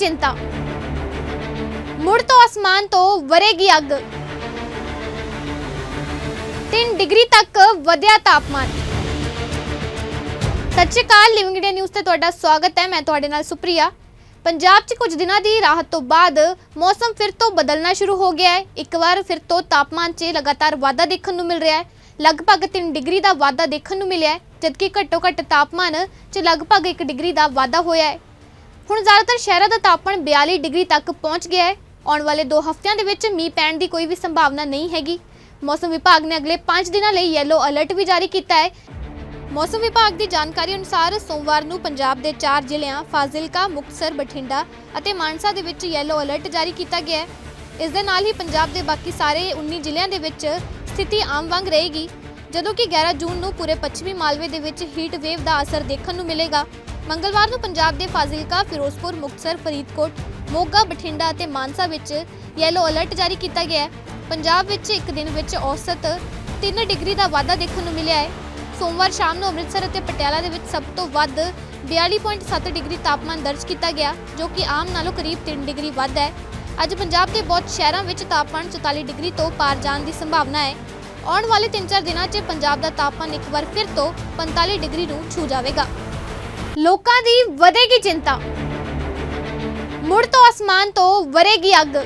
ਚਿੰਤਾ। ਮੁੜ ਤੋਂ ਅਸਮਾਨ ਤੋਂ ਵਰੇਗੀ ਅੱਗ। 3 ਡਿਗਰੀ ਤੱਕ ਵਧਿਆ ਤਾਪਮਾਨ। ਸਤਿ ਲਿਵਿੰਗ ਇੰਡੀਆ ਨਿਊਜ਼ ਤੇ ਤੁਹਾਡਾ ਸਵਾਗਤ ਹੈ। ਮੈਂ ਤੁਹਾਡੇ ਨਾਲ ਸੁਪ੍ਰਿਆ। ਪੰਜਾਬ 'ਚ ਕੁਝ ਦਿਨਾਂ ਦੀ ਰਾਹਤ ਤੋਂ ਬਾਅਦ ਮੌਸਮ ਫਿਰ ਤੋਂ ਬਦਲਣਾ ਸ਼ੁਰੂ ਹੋ ਗਿਆ ਹੈ। ਇੱਕ ਵਾਰ ਫਿਰ ਤੋਂ ਤਾਪਮਾਨ 'ਚ ਲਗਾਤਾਰ ਵਾਧਾ ਦੇਖਣ ਨੂੰ ਮਿਲ ਰਿਹਾ ਹੈ। ਲਗਭਗ 3 ਡਿਗਰੀ ਦਾ ਵਾਧਾ ਦੇਖਣ ਨੂੰ ਮਿਲਿਆ ਹੈ, ਜਦਕਿ ਘੱਟੋ ਘੱਟ ਤਾਪਮਾਨ 'ਚ ਲਗਭਗ 1 ਡਿਗਰੀ ਦਾ ਵਾਧਾ ਹੋਇਆ ਹੈ। ਹੁਣ ਜ਼ਿਆਦਾਤਰ ਸ਼ਹਿਰਾਂ ਦਾ ਤਾਪਮਾਨ 42 ਡਿਗਰੀ ਤੱਕ ਪਹੁੰਚ ਗਿਆ ਹੈ। ਆਉਣ ਵਾਲੇ 2 ਹਫ਼ਤਿਆਂ ਦੇ ਵਿੱਚ ਮੀਂਹ ਪੈਣ ਦੀ ਕੋਈ ਵੀ ਸੰਭਾਵਨਾ ਨਹੀਂ ਹੈਗੀ। ਮੌਸਮ ਵਿਭਾਗ ਨੇ ਅਗਲੇ 5 ਦਿਨਾਂ ਲਈ ਯੈਲੋ ਅਲਰਟ ਵੀ ਜਾਰੀ ਕੀਤਾ ਹੈ। ਮੌਸਮ ਵਿਭਾਗ ਦੀ ਜਾਣਕਾਰੀ ਅਨੁਸਾਰ ਸੋਮਵਾਰ ਨੂੰ ਪੰਜਾਬ ਦੇ 4 ਜ਼ਿਲ੍ਹਿਆਂ ਫਾਜ਼ਿਲਕਾ, ਮੁਕਤਸਰ, ਬਠਿੰਡਾ ਅਤੇ ਮਾਨਸਾ ਦੇ ਵਿੱਚ ਯੈਲੋ ਅਲਰਟ ਜਾਰੀ ਕੀਤਾ ਗਿਆ ਹੈ। ਇਸ ਦੇ ਨਾਲ ਹੀ ਪੰਜਾਬ ਦੇ ਬਾਕੀ ਸਾਰੇ 19 ਜ਼ਿਲ੍ਹਿਆਂ ਦੇ ਵਿੱਚ ਸਥਿਤੀ ਆਮ ਵਾਂਗ ਰਹੇਗੀ। ਜਦੋਂ ਕਿ 11 ਜੂਨ ਨੂੰ ਪੂਰੇ ਪੱਛਮੀ ਮਾਲਵੇ ਦੇ ਵਿੱਚ ਹੀਟ ਵੇਵ ਦਾ ਅਸਰ ਦੇਖਣ ਨੂੰ ਮਿਲੇਗਾ। ਮੰਗਲਵਾਰ ਨੂੰ ਪੰਜਾਬ ਦੇ ਫਾਜ਼ਿਲਕਾ, ਫਿਰੋਜ਼ਪੁਰ, ਮੁਕਤਸਰ, ਫਰੀਦਕੋਟ, ਮੋਗਾ, ਬਠਿੰਡਾ ਅਤੇ ਮਾਨਸਾ ਵਿੱਚ ਯੈਲੋ ਅਲਰਟ ਜਾਰੀ ਕੀਤਾ ਗਿਆ ਹੈ। ਪੰਜਾਬ ਵਿੱਚ ਇੱਕ ਦਿਨ ਵਿੱਚ ਔਸਤ 3 ਡਿਗਰੀ ਦਾ ਵਾਧਾ ਦੇਖਣ ਨੂੰ ਮਿਲਿਆ ਹੈ। ਸੋਮਵਾਰ ਸ਼ਾਮ ਨੂੰ ਅੰਮ੍ਰਿਤਸਰ ਅਤੇ ਪਟਿਆਲਾ ਦੇ ਵਿੱਚ ਸਭ ਤੋਂ ਵੱਧ 42.7 ਡਿਗਰੀ ਤਾਪਮਾਨ ਦਰਜ ਕੀਤਾ ਗਿਆ ਜੋ ਕਿ ਆਮ ਨਾਲੋਂ ਕਰੀਬ 3 ਡਿਗਰੀ ਵੱਧ ਹੈ। ਅੱਜ ਪੰਜਾਬ ਦੇ ਬਹੁਤ ਸ਼ਹਿਰਾਂ ਵਿੱਚ ਤਾਪਮਾਨ 44 ਡਿਗਰੀ ਤੋਂ ਪਾਰ ਜਾਣ ਦੀ ਸੰਭਾਵਨਾ ਹੈ। ਆਉਣ ਵਾਲੇ 3-4 ਦਿਨਾਂ 'ਚ ਪੰਜਾਬ ਦਾ ਤਾਪਮਾਨ ਇੱਕ ਵਾਰ ਫਿਰ ਤੋਂ 45 ਡਿਗਰੀ ਨੂੰ ਛੂ ਜਾਵੇਗਾ। ਲੋਕਾਂ ਦੀ ਵਧੇਗੀ ਚਿੰਤਾ। ਮੁੜ ਤੋਂ ਅਸਮਾਨ ਤੋਂ ਵਰੇਗੀ ਅੱਗ।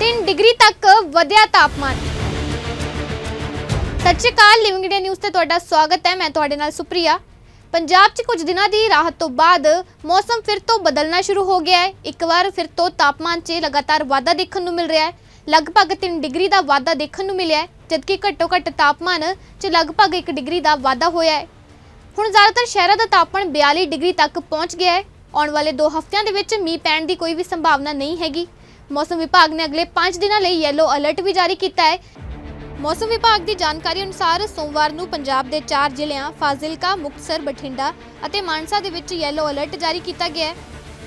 3 ਡਿਗਰੀ ਤੱਕ ਵਧਿਆ ਤਾਪਮਾਨ। ਸਤਿ ਸ਼੍ਰੀ ਅਕਾਲ ਲਿਵਿੰਗ ਇੰਡੀਆ ਨਿਊਜ਼ ਤੇ ਤੁਹਾਡਾ ਸਵਾਗਤ ਹੈ। ਮੈਂ ਤੁਹਾਡੇ ਨਾਲ ਸੁਪ੍ਰਿਆ। ਪੰਜਾਬ 'ਚ ਕੁਝ ਦਿਨਾਂ ਦੀ ਰਾਹਤ ਤੋਂ ਬਾਅਦ ਮੌਸਮ ਫਿਰ ਤੋਂ ਬਦਲਣਾ ਸ਼ੁਰੂ ਹੋ ਗਿਆ ਹੈ। ਇੱਕ ਵਾਰ ਫਿਰ ਤੋਂ ਤਾਪਮਾਨ 'ਚ ਲਗਾਤਾਰ ਵਾਧਾ ਦੇਖਣ ਨੂੰ ਮਿਲ ਰਿਹਾ ਹੈ। ਲਗਭਗ 3 ਡਿਗਰੀ ਦਾ ਵਾਧਾ ਦੇਖਣ ਨੂੰ ਮਿਲਿਆ ਹੈ, ਜਦਕਿ ਘੱਟੋ ਘੱਟ ਤਾਪਮਾਨ 'ਚ ਲਗਭਗ 1 ਡਿਗਰੀ ਦਾ ਵਾਧਾ ਹੋਇਆ ਹੈ। ਹੁਣ ਜ਼ਿਆਦਾਤਰ ਸ਼ਹਿਰਾਂ ਦਾ ਤਾਪਮਾਨ 42 ਡਿਗਰੀ ਤੱਕ ਪਹੁੰਚ ਗਿਆ ਹੈ। ਆਉਣ ਵਾਲੇ 2 ਹਫ਼ਤਿਆਂ ਦੇ ਵਿੱਚ ਮੀਂਹ ਪੈਣ ਦੀ ਕੋਈ ਵੀ ਸੰਭਾਵਨਾ ਨਹੀਂ ਹੈਗੀ। ਮੌਸਮ ਵਿਭਾਗ ਨੇ ਅਗਲੇ 5 ਦਿਨਾਂ ਲਈ ਯੈਲੋ ਅਲਰਟ ਵੀ ਜਾਰੀ ਕੀਤਾ ਹੈ। ਮੌਸਮ ਵਿਭਾਗ ਦੀ ਜਾਣਕਾਰੀ ਅਨੁਸਾਰ ਸੋਮਵਾਰ ਨੂੰ ਪੰਜਾਬ ਦੇ 4 ਜ਼ਿਲ੍ਹਿਆਂ ਫਾਜ਼ਿਲਕਾ, ਮੁਕਤਸਰ, ਬਠਿੰਡਾ ਅਤੇ ਮਾਨਸਾ ਦੇ ਵਿੱਚ ਯੈਲੋ ਅਲਰਟ ਜਾਰੀ ਕੀਤਾ ਗਿਆ ਹੈ।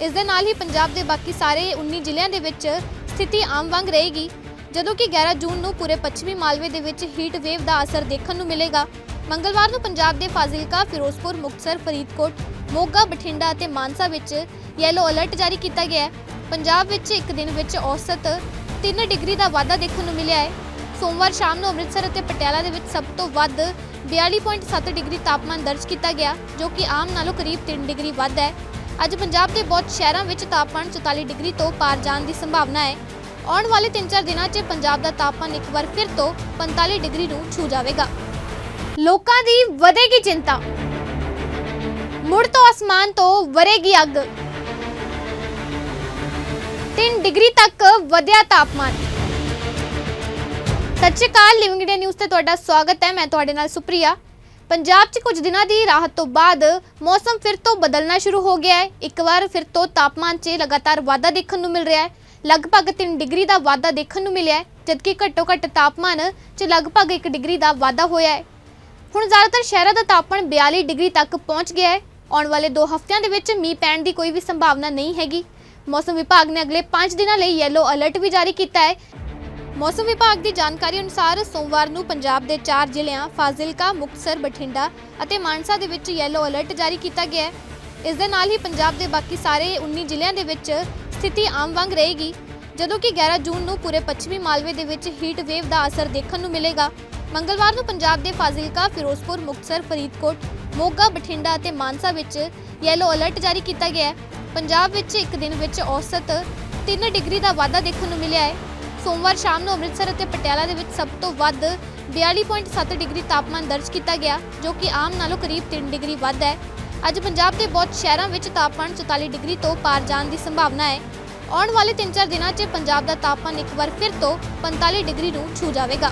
ਇਸ ਦੇ ਨਾਲ ਹੀ ਪੰਜਾਬ ਦੇ ਬਾਕੀ ਸਾਰੇ 19 ਜ਼ਿਲ੍ਹਿਆਂ ਦੇ ਵਿੱਚ ਸਥਿਤੀ ਆਮ ਵਾਂਗ ਰਹੇਗੀ ਜਦੋਂ ਕਿ 11 ਜੂਨ ਨੂੰ ਪੂਰੇ ਪੱਛਮੀ ਮਾਲਵੇ ਦੇ ਵਿੱਚ ਹੀਟ ਵੇਵ ਦਾ ਅਸਰ ਦੇਖਣ ਨੂੰ ਮਿਲੇਗਾ। ਮੰਗਲਵਾਰ ਨੂੰ ਪੰਜਾਬ ਦੇ ਫਾਜ਼ਿਲਕਾ, ਫਿਰੋਜ਼ਪੁਰ, ਮੁਕਤਸਰ, ਫਰੀਦਕੋਟ, ਮੋਗਾ, ਬਠਿੰਡਾ ਅਤੇ ਮਾਨਸਾ ਵਿੱਚ ਯੈਲੋ ਅਲਰਟ ਜਾਰੀ ਕੀਤਾ ਗਿਆ ਹੈ। ਪੰਜਾਬ ਵਿੱਚ ਇੱਕ ਦਿਨ ਵਿੱਚ ਔਸਤ 3 ਡਿਗਰੀ ਦਾ ਵਾਧਾ ਦੇਖਣ ਨੂੰ ਮਿਲਿਆ ਹੈ। ਸੋਮਵਾਰ ਸ਼ਾਮ ਨੂੰ ਅੰਮ੍ਰਿਤਸਰ ਅਤੇ ਪਟਿਆਲਾ ਦੇ ਵਿੱਚ ਸਭ ਤੋਂ ਵੱਧ 42.7 ਡਿਗਰੀ ਤਾਪਮਾਨ ਦਰਜ ਕੀਤਾ ਗਿਆ ਜੋ ਕਿ ਆਮ ਨਾਲੋਂ ਕਰੀਬ 3 ਡਿਗਰੀ ਵੱਧ ਹੈ। ਅੱਜ ਪੰਜਾਬ ਦੇ ਬਹੁਤ ਸ਼ਹਿਰਾਂ ਵਿੱਚ ਤਾਪਮਾਨ 44 ਡਿਗਰੀ ਤੋਂ ਪਾਰ ਜਾਣ ਦੀ ਸੰਭਾਵਨਾ ਹੈ। ਆਉਣ ਵਾਲੇ 3-4 ਦਿਨਾਂ 'ਚ ਪੰਜਾਬ ਦਾ ਤਾਪਮਾਨ ਇੱਕ ਵਾਰ ਫਿਰ ਤੋਂ 45 ਡਿਗਰੀ ਨੂੰ ਛੂ ਜਾਵੇਗਾ। ਲੋਕਾਂ ਦੀ ਵਧੇਗੀ ਚਿੰਤਾ। ਮੁੜ ਤੋਂ ਅਸਮਾਨ ਤੋਂ ਵਰੇਗੀ ਅੱਗ। 3 ਡਿਗਰੀ ਤੱਕ ਵਧਿਆ ਤਾਪਮਾਨ। ਸਤਿ ਲਿਵਿੰਗ ਇੰਡੀਆ ਨਿਊਜ਼ ਤੇ ਤੁਹਾਡਾ ਸਵਾਗਤ ਹੈ। ਮੈਂ ਤੁਹਾਡੇ ਨਾਲ ਸੁਪ੍ਰਿਆ। ਪੰਜਾਬ 'ਚ ਕੁਝ ਦਿਨਾਂ ਦੀ ਰਾਹਤ ਤੋਂ ਬਾਅਦ ਮੌਸਮ ਫਿਰ ਤੋਂ ਬਦਲਣਾ ਸ਼ੁਰੂ ਹੋ ਗਿਆ ਹੈ। ਇੱਕ ਵਾਰ ਫਿਰ ਤੋਂ ਤਾਪਮਾਨ 'ਚ ਲਗਾਤਾਰ ਵਾਧਾ ਦੇਖਣ ਨੂੰ ਮਿਲ ਰਿਹਾ ਹੈ। ਲਗਭਗ 3 ਡਿਗਰੀ ਦਾ ਵਾਧਾ ਦੇਖਣ ਨੂੰ ਮਿਲਿਆ ਹੈ, ਜਦਕਿ ਘੱਟੋ ਘੱਟ ਤਾਪਮਾਨ 'ਚ ਲਗਭਗ 1 ਡਿਗਰੀ ਦਾ ਵਾਧਾ ਹੋਇਆ ਹੈ। ਹੁਣ ਜ਼ਿਆਦਾਤਰ ਸ਼ਹਿਰਾਂ ਦਾ ਤਾਪਮਾਨ 42 ਡਿਗਰੀ ਤੱਕ ਪਹੁੰਚ ਗਿਆ ਹੈ। ਆਉਣ ਵਾਲੇ 2 ਹਫ਼ਤਿਆਂ ਦੇ ਵਿੱਚ ਮੀਂਹ ਪੈਣ ਦੀ ਕੋਈ ਵੀ ਸੰਭਾਵਨਾ ਨਹੀਂ ਹੈਗੀ। ਮੌਸਮ ਵਿਭਾਗ ਨੇ ਅਗਲੇ 5 ਦਿਨਾਂ ਲਈ ਯੈਲੋ ਅਲਰਟ ਵੀ ਜਾਰੀ ਕੀਤਾ ਹੈ। ਮੌਸਮ ਵਿਭਾਗ ਦੀ ਜਾਣਕਾਰੀ ਅਨੁਸਾਰ ਸੋਮਵਾਰ ਨੂੰ ਪੰਜਾਬ ਦੇ 4 ਜ਼ਿਲ੍ਹਿਆਂ ਫਾਜ਼ਿਲਕਾ, ਮੁਕਤਸਰ, ਬਠਿੰਡਾ ਅਤੇ ਮਾਨਸਾ ਦੇ ਵਿੱਚ ਯੈਲੋ ਅਲਰਟ ਜਾਰੀ ਕੀਤਾ ਗਿਆ ਹੈ। ਇਸ ਦੇ ਨਾਲ ਹੀ ਪੰਜਾਬ ਦੇ ਬਾਕੀ ਸਾਰੇ 19 ਜ਼ਿਲ੍ਹਿਆਂ ਦੇ ਵਿੱਚ ਸਥਿਤੀ ਆਮ ਵਾਂਗ ਰਹੇਗੀ ਜਦੋਂ ਕਿ 11 ਜੂਨ ਨੂੰ ਪੂਰੇ ਪੱਛਮੀ ਮਾਲਵੇ ਦੇ ਵਿੱਚ ਹੀਟ ਵੇਵ ਦਾ ਅਸਰ ਦੇਖਣ ਨੂੰ ਮਿਲੇਗਾ। ਮੰਗਲਵਾਰ ਨੂੰ ਪੰਜਾਬ ਦੇ ਫਾਜ਼ਿਲਕਾ, ਫਿਰੋਜ਼ਪੁਰ, ਮੁਕਤਸਰ, ਫਰੀਦਕੋਟ, ਮੋਗਾ, ਬਠਿੰਡਾ ਅਤੇ ਮਾਨਸਾ ਵਿੱਚ ਯੈਲੋ ਅਲਰਟ ਜਾਰੀ ਕੀਤਾ ਗਿਆ ਹੈ। ਪੰਜਾਬ ਵਿੱਚ ਇੱਕ ਦਿਨ ਵਿੱਚ ਔਸਤ 3 ਡਿਗਰੀ ਦਾ ਵਾਧਾ ਦੇਖਣ ਨੂੰ ਮਿਲਿਆ ਹੈ। ਸੋਮਵਾਰ ਸ਼ਾਮ ਨੂੰ ਅੰਮ੍ਰਿਤਸਰ ਅਤੇ ਪਟਿਆਲਾ ਦੇ ਵਿੱਚ ਸਭ ਤੋਂ ਵੱਧ 42.7 ਡਿਗਰੀ ਤਾਪਮਾਨ ਦਰਜ ਕੀਤਾ ਗਿਆ ਜੋ ਕਿ ਆਮ ਨਾਲੋਂ ਕਰੀਬ 3 ਡਿਗਰੀ ਵੱਧ ਹੈ। ਅੱਜ ਪੰਜਾਬ ਦੇ ਬਹੁਤ ਸ਼ਹਿਰਾਂ ਵਿੱਚ ਤਾਪਮਾਨ 44 ਡਿਗਰੀ ਤੋਂ ਪਾਰ ਜਾਣ ਦੀ ਸੰਭਾਵਨਾ ਹੈ। ਆਉਣ ਵਾਲੇ 3-4 ਦਿਨਾਂ 'ਚ ਪੰਜਾਬ ਦਾ ਤਾਪਮਾਨ ਇੱਕ ਵਾਰ ਫਿਰ ਤੋਂ 45 ਡਿਗਰੀ ਨੂੰ ਛੂ ਜਾਵੇਗਾ।